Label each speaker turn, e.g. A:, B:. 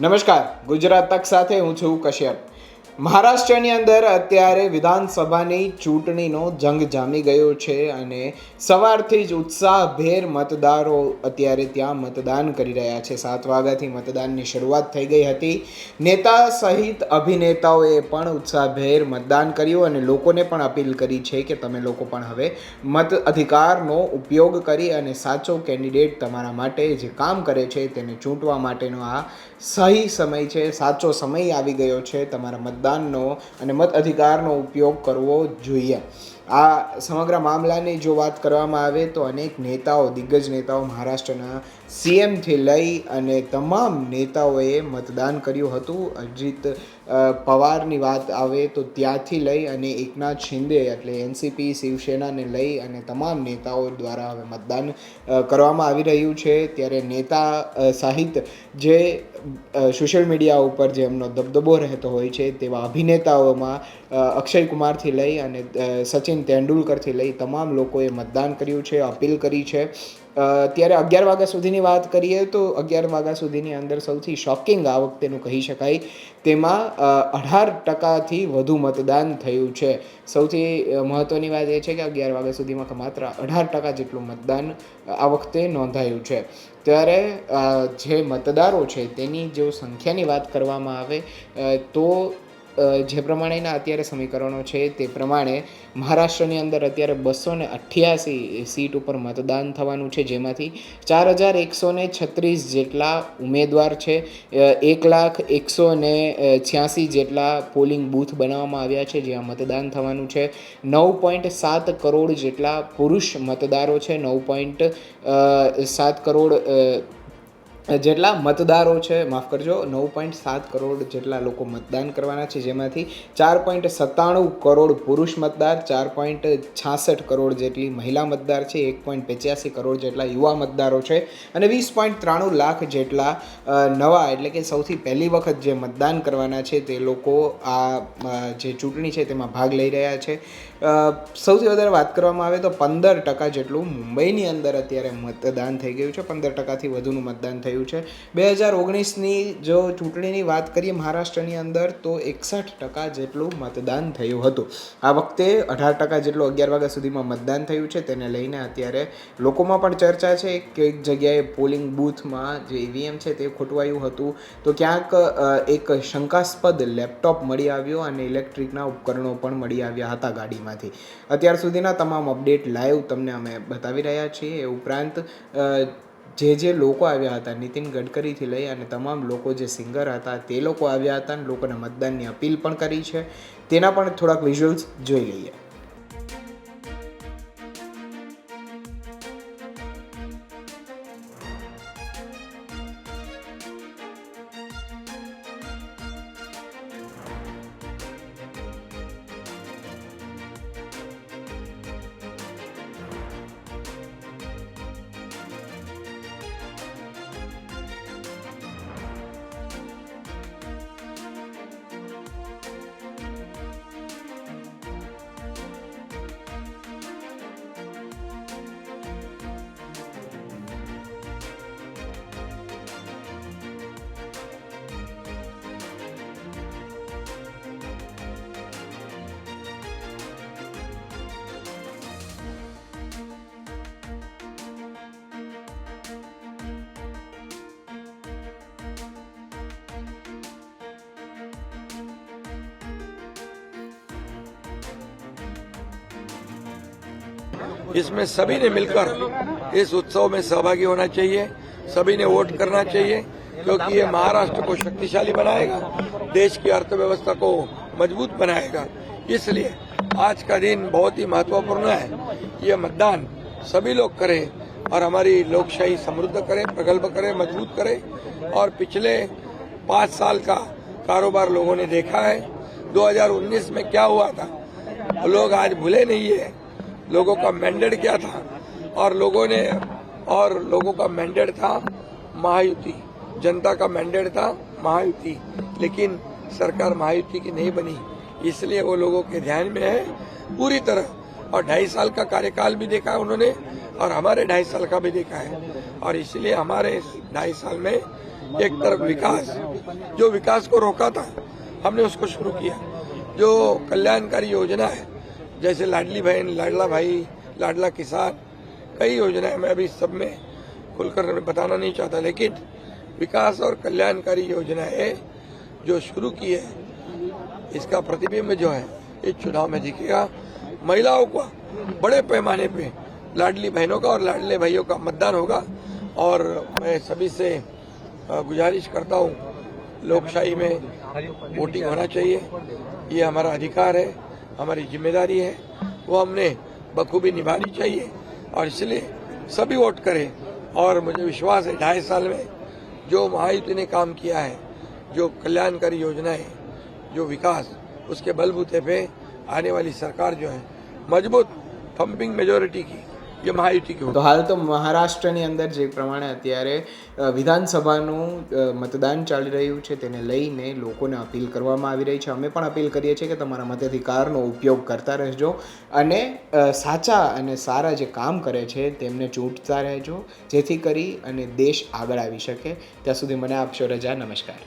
A: નમસ્કાર. ગુજરાત તક સાથે હું છું કશ્યપ. મહારાષ્ટ્રની અંદર અત્યારે વિધાનસભાની ચૂંટણીનો જંગ જામી ગયો છે અને સવારથી જ ઉત્સાહભેર મતદારો અત્યારે ત્યાં મતદાન કરી રહ્યા છે. સાત વાગ્યાથી મતદાનની શરૂઆત થઈ ગઈ હતી. નેતા સહિત અભિનેતાઓએ પણ ઉત્સાહભેર મતદાન કર્યું અને લોકોને પણ અપીલ કરી છે કે તમે લોકો પણ હવે મત અધિકારનો ઉપયોગ કરી અને સાચો કેન્ડિડેટ તમારા માટે જે કામ કરે છે તેને ચૂંટવા માટેનો આ સહી સમય છે. સાચો સમય આવી ગયો છે. તમારા મતદાનનો અને મત અધિકારનો ઉપયોગ કરવો જોઈએ. આ સમગ્ર મામલાની જો વાત કરવામાં આવે તો અનેક નેતાઓ, દિગ્ગજ નેતાઓ મહારાષ્ટ્રના સીએમથી લઈ અને તમામ નેતાઓએ મતદાન કર્યું હતું. અજીત પવારની વાત આવે તો ત્યાંથી લઈ અને એકનાથ શિંદે એટલે એનસીપી, શિવસેનાને લઈ અને તમામ નેતાઓ દ્વારા હવે મતદાન કરવામાં આવી રહ્યું છે. ત્યારે નેતા સાહિત જે સોશિયલ મીડિયા ઉપર જે એમનો દબદબો રહેતો હોય છે તેવા અભિનેતાઓમાં અક્ષય કુમારથી લઈ અને સચિન તેંડુલકરથી લઈ તમામ લોકોએ મતદાન કર્યું છે, અપીલ કરી છે. ત્યારે અગિયાર વાગ્યા સુધીની વાત કરીએ તો અગિયાર વાગ્યા સુધીની અંદર સૌથી શોકિંગ આ વખતેનું કહી શકાય. તેમાં અઢાર ટકાથી વધુ મતદાન થયું છે. સૌથી મહત્ત્વની વાત એ છે કે અગિયાર વાગ્યા સુધીમાં માત્ર અઢાર ટકા જેટલું મતદાન આ વખતે નોંધાયું છે. ત્યારે જે મતદારો છે તેની જો સંખ્યાની વાત કરવામાં આવે તો જે પ્રમાણેના અત્યારે સમીકરણો છે તે પ્રમાણે મહારાષ્ટ્રની અંદર અત્યારે બસો ને અઠ્યાસી સીટ ઉપર મતદાન થવાનું છે. જેમાંથી ચાર હજાર એકસો ને છત્રીસ જેટલા ઉમેદવાર છે. એક લાખ એકસો ને છ્યાસી જેટલા પોલિંગ બૂથ બનાવવામાં આવ્યા છે જ્યાં મતદાન થવાનું છે. નવ પોઈન્ટ સાત કરોડ જેટલા પુરુષ મતદારો છે. નવ પોઈન્ટ સાત કરોડ જેટલા મતદારો છે, માફ કરજો, નવ પોઈન્ટ સાત કરોડ જેટલા લોકો મતદાન કરવાના છે, જેમાંથી ચાર પોઈન્ટ સત્તાણું કરોડ પુરુષ મતદાર, ચાર પોઈન્ટ છાસઠ કરોડ જેટલી મહિલા મતદાર છે, એક પોઈન્ટ પચ્યાસી કરોડ જેટલા યુવા મતદારો છે અને વીસ પોઈન્ટ ત્રાણું લાખ જેટલા નવા એટલે કે સૌથી પહેલી વખત જે મતદાન કરવાના છે તે લોકો આ જે ચૂંટણી છે તેમાં ભાગ લઈ રહ્યા છે. સૌથી વધારે વાત કરવામાં આવે તો પંદર ટકા જેટલું મુંબઈની અંદર અત્યારે મતદાન થઈ ગયું છે, પંદર ટકાથી વધુનું મતદાન થયું છે. બે હજાર ઓગણીસની જો ચૂંટણીની વાત કરીએ મહારાષ્ટ્રની અંદર, તો એકસઠ ટકા જેટલું મતદાન થયું હતું. આ વખતે અઢાર ટકા જેટલું અગિયાર વાગ્યા સુધીમાં મતદાન થયું છે. તેને લઈને અત્યારે લોકોમાં પણ ચર્ચા છે કે એક જગ્યાએ પોલિંગ બૂથમાં જે ઈવીએમ છે તે ખોટવાયું હતું. તો ક્યાંક એક શંકાસ્પદ લેપટોપ મળી આવ્યો અને ઇલેક્ટ્રિકના ઉપકરણો પણ મળી આવ્યા હતા ગાડીમાંથી. અત્યાર સુધીના તમામ અપડેટ લાઈવ તમને અમે બતાવી રહ્યા છીએ. એ ઉપરાંત જે જે લોકો આવ્યા હતા, નીતિન ગડકરીથી લઈ અને તમામ લોકો જે સિંગર હતા, તે લોકો આવ્યા હતા અને લોકોને મતદાનની અપીલ પણ કરી છે. તેના પણ થોડાક વિઝ્યુઅલ્સ જોઈ લઈએ.
B: इसमें सभी ने मिलकर इस उत्सव में सहभागी होना चाहिए, सभी ने वोट करना चाहिए, क्योंकि ये महाराष्ट्र को शक्तिशाली बनाएगा, देश की अर्थव्यवस्था को मज़बूत बनाएगा। इसलिए आज का दिन बहुत ही महत्वपूर्ण है। ये मतदान सभी लोग करें और हमारी लोकशाही समृद्ध करें, प्रगल्भ करें, मज़बूत करें। और पिछले पाँच साल का कारोबार लोगों ने देखा है। 2019 में क्या हुआ था? लोग आज भूले नहीं है। लोगों का मैंडेट क्या था और लोगों ने, और लोगों का मैंडेट था महायुति। जनता का मैंडेट था महायुति। लेकिन सरकार महायुति की नहीं बनी। इसलिए वो लोगों के ध्यान में है। पूरी तरह। और ढाई साल का कार्यकाल भी देखा है उन्होंने और हमारे ढाई साल का भी देखा है। और इसलिए हमारे ढाई साल में एक तरफ़ विकास, जो विकास को रोका था, हमने उसको शुरू किया। जो कल्याणकारी योजना है जैसे लाडली बहन, लाडला भाई, लाडला किसान, कई योजनाएँ मैं अभी सब में खुलकर बताना नहीं चाहता, लेकिन विकास और कल्याणकारी योजनाएँ जो शुरू की है। इसका प्रतिबिंब जो है, इस चुनाव में दिखेगा। महिलाओं को बड़े पैमाने पे लाडली बहनों का और लाडले भाइयों का मतदान होगा। और मैं सभी से गुजारिश करता हूँ, लोकशाही में वोटिंग होना चाहिए। ये हमारा अधिकार है। हमारी ज़िम्मेदारी है। वो हमने बखूबी निभानी चाहिए और इसलिए सभी वोट करें। और मुझे विश्वास है, ढाई साल में जो महायुति ने काम किया है, जो कल्याणकारी योजनाएँ, जो विकास, उसके बलबूते पे आने वाली सरकार जो है, मज़बूत पंपिंग मेजोरिटी की જે મહાયુતિ કહેવાય
A: તો હાલ તો મહારાષ્ટ્રની અંદર જે પ્રમાણે અત્યારે વિધાનસભાનું મતદાન ચાલી રહ્યું છે તેને લઈને લોકોને અપીલ કરવામાં આવી રહી છે. અમે પણ અપીલ કરીએ છીએ કે તમારા મતાધિકારનો ઉપયોગ કરતા રહેજો અને સાચા અને સારા જે કામ કરે છે તેમને ચૂંટતા રહેજો, જેથી કરી અને દેશ આગળ આવી શકે. ત્યાં સુધી મને આપશો રજા. નમસ્કાર.